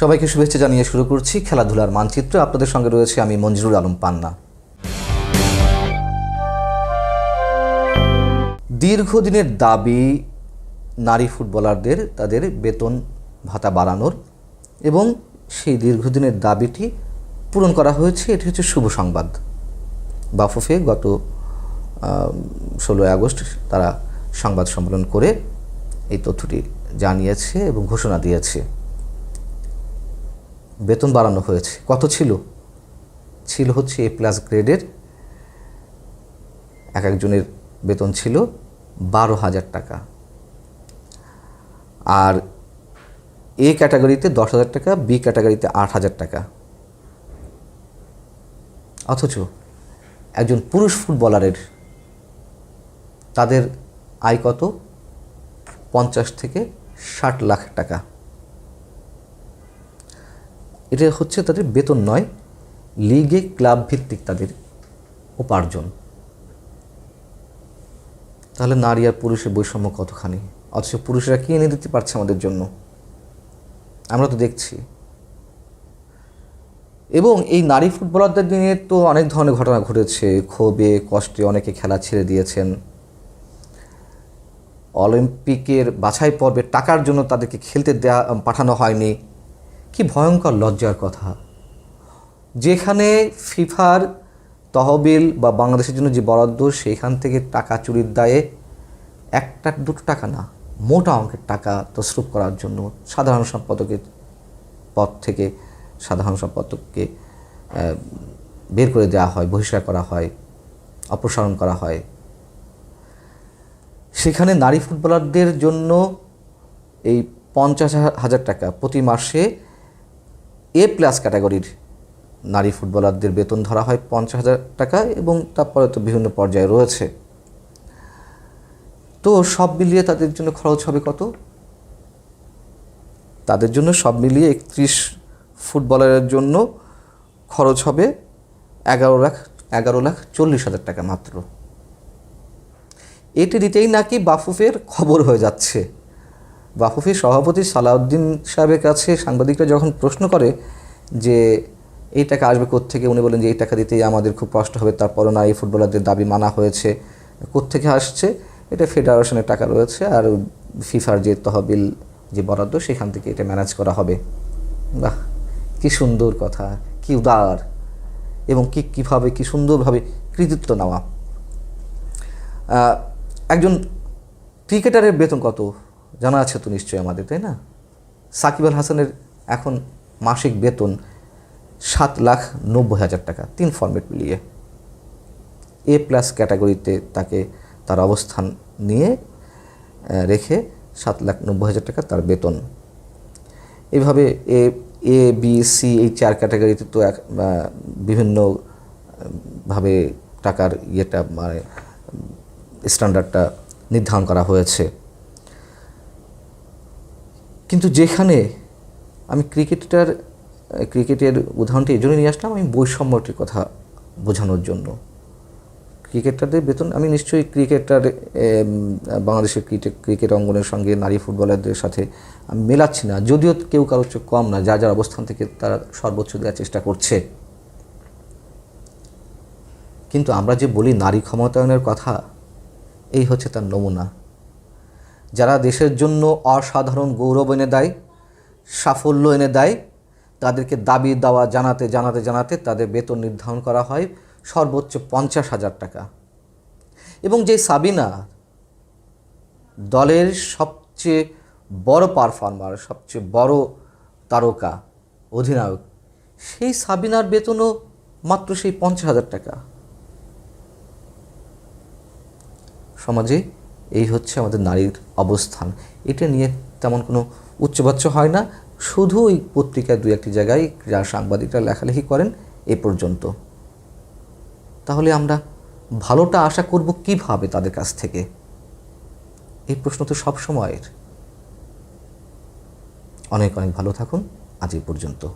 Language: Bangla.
সবাইকে শুভেচ্ছা জানিয়ে শুরু করছি খেলাধুলার মানচিত্র। আপনাদের সঙ্গে রয়েছে আমি মঞ্জুরুল আলম পান্না। দীর্ঘদিনের দাবি, নারী ফুটবলারদের, তাদের বেতন ভাতা বাড়ানোর এবং সেই দীর্ঘদিনের দাবিটি পূরণ করা হয়েছে, এটি হচ্ছে শুভ সংবাদ। বাফুফে গত ষোলোই আগস্ট তারা সংবাদ সম্মেলন করে এই তথ্যটি জানিয়েছে এবং ঘোষণা দিয়েছে। বেতন বাড়ানো হয়েছে। কত ছিল? ছিল হচ্ছে এ প্লাস গ্রেডের এক একজনের বেতন ছিল বারো হাজার টাকা। আর এ ক্যাটাগরিতে দশ হাজার টাকা বি ক্যাটাগরিতে আট হাজার টাকা। অথচ একজন পুরুষ ফুটবলারের তাদের আয় কত? পঞ্চাশ থেকে ষাট লাখ টাকা। এটা হচ্ছে তাদের বেতন নয়, লিগে ক্লাব ভিত্তিক তাদের উপার্জন। তাহলে নারী আর পুরুষের বৈষম্য কতখানি? অথচ পুরুষেরা কি এনে দিতে পারছে আমাদের জন্য? আমরা তো দেখছি। এবং এই নারী ফুটবলারদের নিয়ে তো অনেক ধরনের ঘটনা ঘটেছে। ক্ষোভে, কষ্টে অনেকে খেলা ছেড়ে দিয়েছেন। অলিম্পিকের বাছাই পর্বে টাকার জন্য তাদেরকে খেলতে দেওয়া পাঠানো হয়নি। কি ভয়ঙ্কর লজ্জার কথা। যেখানে ফিফার তহবিল বা বাংলাদেশের জন্য যে বরাদ্দ সেইখান থেকে টাকা চুরির দায়ে একটা দুটো টাকা না, মোটা অঙ্কের টাকা তসরুপ করার জন্য সাধারণ সম্পাদকের পদ থেকে সাধারণ সম্পাদককে বের করে দেওয়া হয়, বহিষ্কার করা হয়, অপসারণ করা হয়। সেখানে নারী ফুটবলারদের জন্য এই পঞ্চাশ হাজার টাকা প্রতি মাসে এ প্লাস ক্যাটাগরির নারী ফুটবলারদের বেতন ধরা হয় পঞ্চাশ হাজার টাকা এবং তারপরে তো বিভিন্ন পর্যায়ে রয়েছে। তো সব মিলিয়ে তাদের জন্য খরচ হবে কত? তাদের জন্য সব মিলিয়ে একত্রিশ ফুটবলারের জন্য খরচ হবে এগারো লাখ এগারো লাখ চল্লিশ হাজার টাকা মাত্র। এটি দিতেই নাকি বাফুফের খবর হয়ে যাচ্ছে। বাফুফের সভাপতি সালাউদ্দিন সাহেবের কাছে সাংবাদিকরা যখন প্রশ্ন করে যে এই টাকা আসবে থেকে উনি বলেন যে এই টাকা দিতেই আমাদের খুব কষ্ট হবে, তারপরও না, এই ফুটবলারদের দাবি মানা হয়েছে। থেকে আসছে? এটা ফেডারেশনের টাকা রয়েছে আর ফিফার যে তহবিল যে বরাদ্দ, সেখান থেকে এটা ম্যানেজ করা হবে। বাহ, কী সুন্দর কথা, কি উদার এবং কি কীভাবে, কী সুন্দরভাবে কৃতিত্ব নেওয়া। একজন ক্রিকেটারের বেতন কত? জানা আছে তো নিশ্চয়ই আমাদের, তাই না? সাকিব আল হাসানের এখন মাসিক বেতন সাত লাখ নব্বই হাজার টাকা, তিন ফর্মেট মিলিয়ে। এ প্লাস ক্যাটাগরিতে তাকে তার অবস্থান নিয়ে রেখে সাত লাখ নব্বই হাজার টাকা তার বেতন। এভাবে এ এ বি সি এই চার ক্যাটাগরিতে তো এক বিভিন্নভাবে টাকার ইয়েটা মানে স্ট্যান্ডার্ডটা নির্ধারণ করা হয়েছে। কিন্তু যেখানে আমি ক্রিকেটার ক্রিকেটের উদাহরণটি এই জন্য নিয়ে আসলাম, আমি বৈষম্যটির কথা বোঝানোর জন্য। ক্রিকেটারদের বেতন, আমি নিশ্চয়ই ক্রিকেটার বাংলাদেশের ক্রিকেট ক্রিকেট অঙ্গনের সঙ্গে নারী ফুটবলারদের সাথে আমি মেলাচ্ছি না, যদিও কেউ কারোর চেয়ে কম না যা যার অবস্থান থেকে তারা সর্বোচ্চ দেওয়ার চেষ্টা করছে। কিন্তু আমরা যে বলি নারী ক্ষমতায়নের কথা, এই হচ্ছে তার নমুনা। যারা দেশের জন্য অসাধারণ গৌরব এনে দেয়, সাফল্য এনে দেয়, তাদেরকে দাবি দেওয়া জানাতে জানাতে জানাতে তাদের বেতন নির্ধারণ করা হয় সর্বোচ্চ পঞ্চাশ হাজার টাকা। এবং যে সাবিনা দলের সবচেয়ে বড় পারফর্মার, সবচেয়ে বড় তারকা, অধিনায়ক, সেই সাবিনার বেতনও মাত্র সেই পঞ্চাশ হাজার টাকা। সমাজে এই হচ্ছে আমাদের নারীর অবস্থান। এটা নিয়ে তেমন কোনো উচ্চবাচ্য হয় না। শুধু ওই পত্রিকায় দু একটি জায়গায় যারা সাংবাদিকরা লেখালেখি করেন, এ পর্যন্ত। তাহলে আমরা ভালোটা আশা করব কীভাবে তাদের কাছ থেকে? এই প্রশ্ন তো সব সময়ের অনেক অনেক ভালো থাকুন। আজ এই পর্যন্ত।